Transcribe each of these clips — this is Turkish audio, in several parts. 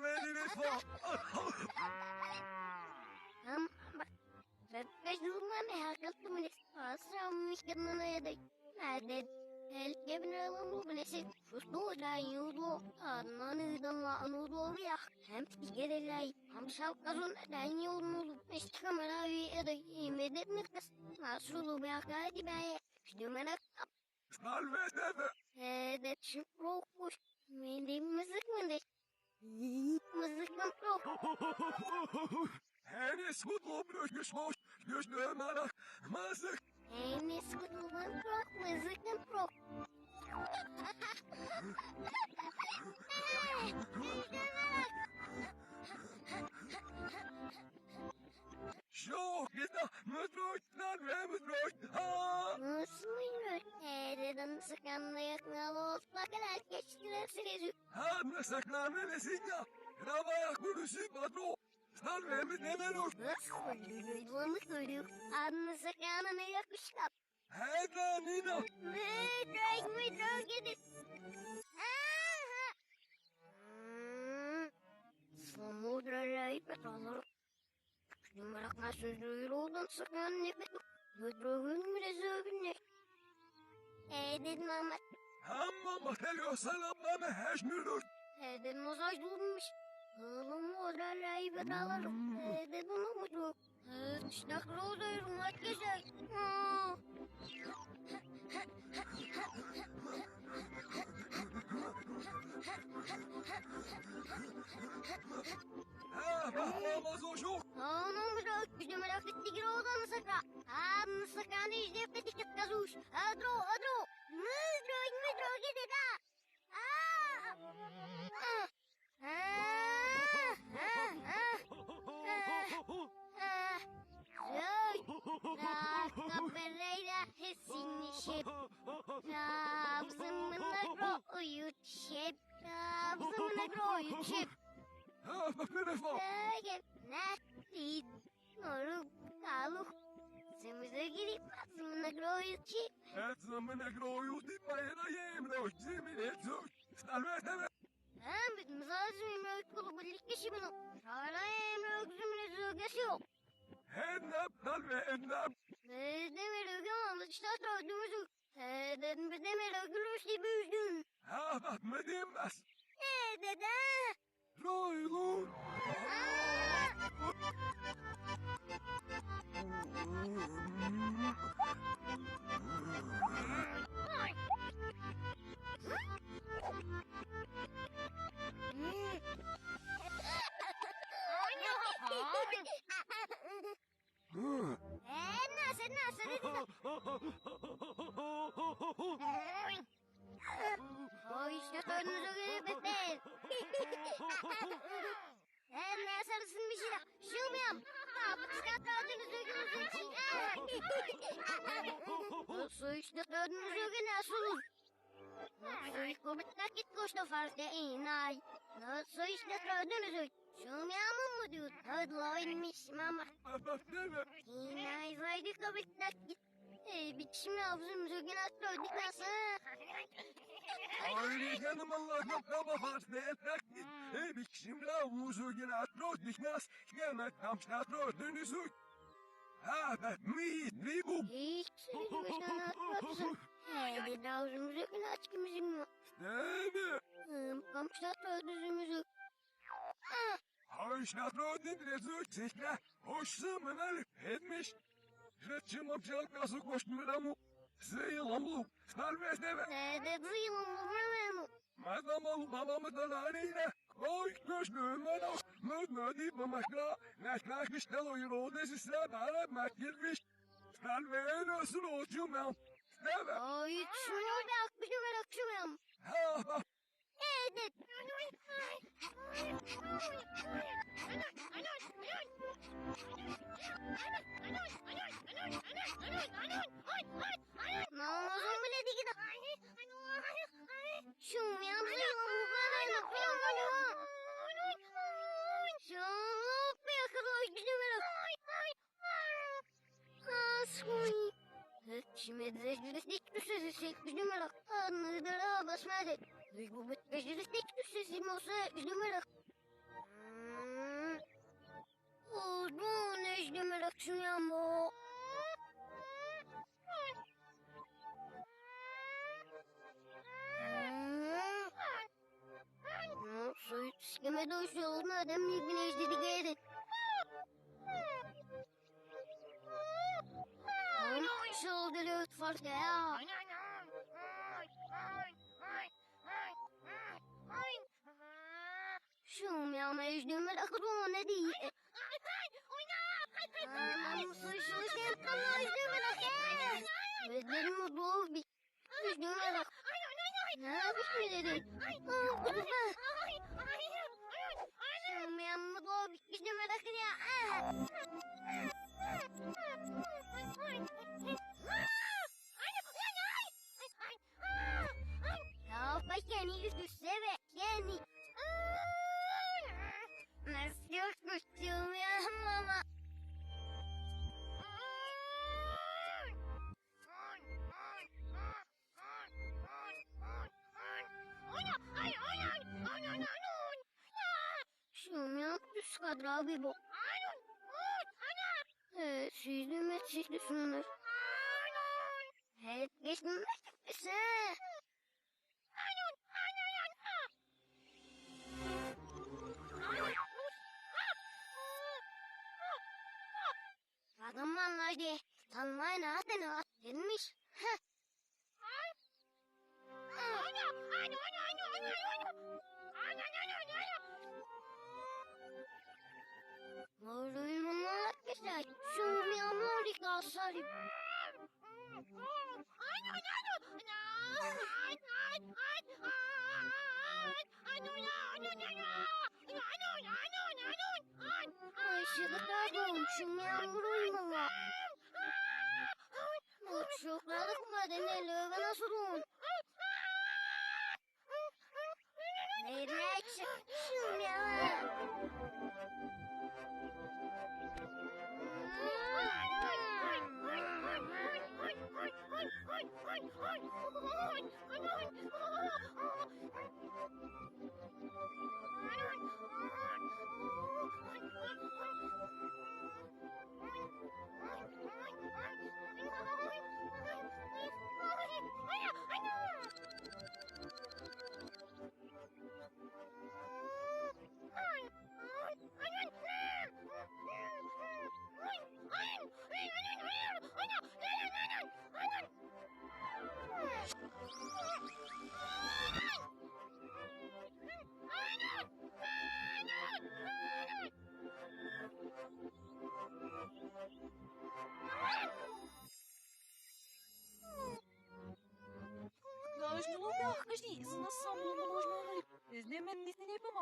bak. Bebeş durma ne haklı mı? Asramış kadına ya da. Hadi. El gebin alam bu bilesi. Fustu da yudu. Ananı da la anudu ya. Hem tigerelay. Hem şalkazun da yudu. İşte kameravi ya da imedet nikas. Masulu bir akadi be. İşte merak. Salve deve, Hadi çıkrokuş. Mindi mızık mındı? Mızık mı? Mutlu bölgüş boş, üstü merak, mazık. Enes kutulan pro, mızıkın nesin ya? Rabaya kurusu patro. Salve mi demeroş? Nasıl yürü? Bunu söylüyor. Anlı sıkanını yakışlar. Heda nina. Müdrak müdrak gidin. Samudra petrolör. Numarak na sözlüğüyle sıkan ne betu. Müdragın bile zövünler. Edin ama Amma mahalyo salamlama heşmürür. edin mesaj bulmuş. Oğlum odrarlayı petrolör. Edin bunu mu çok? İşte kırıldım aç geçer. Ha, bakmamaz o şok. Onun bırak işte merak etti gir odan sıkra. Ha sıkra ne işte petik kazuş. Adro adro. Müdro müdro gidi da. Ha. Ha. Ha. Ha. Söy. Raka bereyla hesini şep. Raca Pereira resinişip Nabzımına ro uyutşip Nabzımına ro uyutşip Beautiful. Nöge ne? Bayra yemroş. Zemin et zor. Salve deve. Hem bitmez lazım emre kulu birlik kişi bunu Şara emre öksümle zögesi yok Hennap, salve hennap. Demir ögüm ödümüzü Dedim bir demir ögülüş gibi üzdün Ha, bak mı diyemez. Ne dede Roylun. Mm-hmm. Şeyler. Şılmayam. Dördünüzü gününüzü için. Su işte dördünüzü gün nasıl? Su işte kubitler git koştu farklı inay. Nasıl işte dördünüzü? Şılmayamın mı diyor? Tadla inmiş mama. İnay zaydı kubitler git. Kişi mi avzumuzu gün attı ödük nasıl? Ay canım Allah'ım kaba farz ne etkit. Ey bir kişim la vuzu gine atro dikmez. Yemek tam şatro dönüzü. Ha ben mi mi bu. Hiç. Hadi davzumuzu gün aç kimizin yok. Deve. Komşular ödüzümüzü. Hay şatro dönüzü çekle. Hoşsun mınal etmiş. Retçim amçalık nasıl koştum ben Salve deve. Nerede bu mememu? Madam ol babamı da laneyne. Koy köşküm bana. Mıd mıdi bamakla. Nekla kıştel oyunu desisle bana makirmiş. Salve nasıl olcum ben. Deve. Ay şunu bir akbişim ben akşamım. Ha ha. Anne. Mama uzun bile değil. Şum ya bu yavrular da kovalıyor. Şum bir akıllı gidiyorum. Asmın. Kime de dik düşecek bir numara. Anladın ha basmadı. 828 номерах. Одну не ж номерах шмямо. Ну, суть, с кем я дошел, надо мне гнезды дегайды. Ой, солдат, фортея. Mecnun akıdın ne diye. Anam suçlu sen kama mecnun akıdın. Bezlerim mutlu bir. Mecnun akıdın. Ne yapmış mı dedin? Aa, kızım ben. Şum ya mutlu bir. Mecnun akıdın ya. Ya kadar abi bu. Ee, süzdüm et süzdü sunulur. Evet geçtim sen. Adamlar diye tanımayın adını denmiş. Heh. Moruyum arkadaşlar. Şu yağmur yıkasarım. Aşırı olmuşum yağmuruyum ama. Uçukladık mı deneli ve nasıl olun? Nereye çıkmışım ya?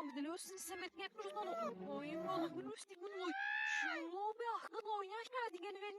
не не помам, да lösen semet yapıyoruz onu. Oyun yolu gülüştü bunu. Şunu mягко oynaş geldi gene ve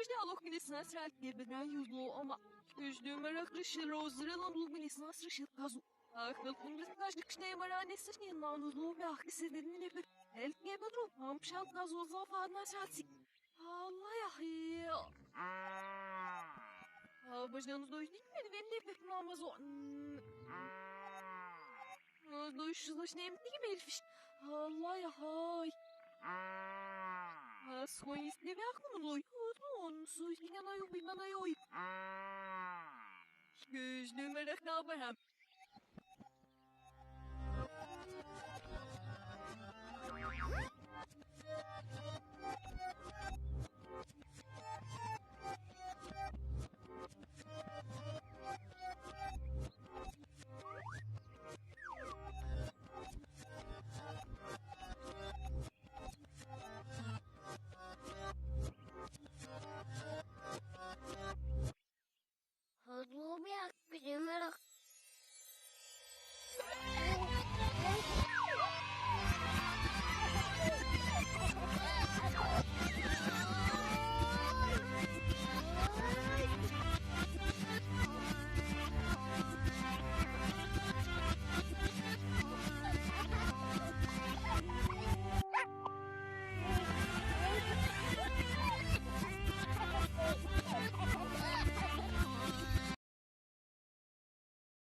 rally balımı da alok bilesin asral gebeden yüzlu ama. Gülemerak rışıl rozralan bul bilesin asrışıl kazu. Akıl kumrız kaçlık işte mara nesir yandan uzlu ve aklı sizlerin ne bir. El gebedru, amşal kazu zafa nasatsi. Allah ya. Обожденный дождь не венде намаз он. Дождь злочнее не мельфиш. Allah ya hay. Ações de mercúrio, anúncios de anaio e manaioi. Göz numara kabaram. Woo!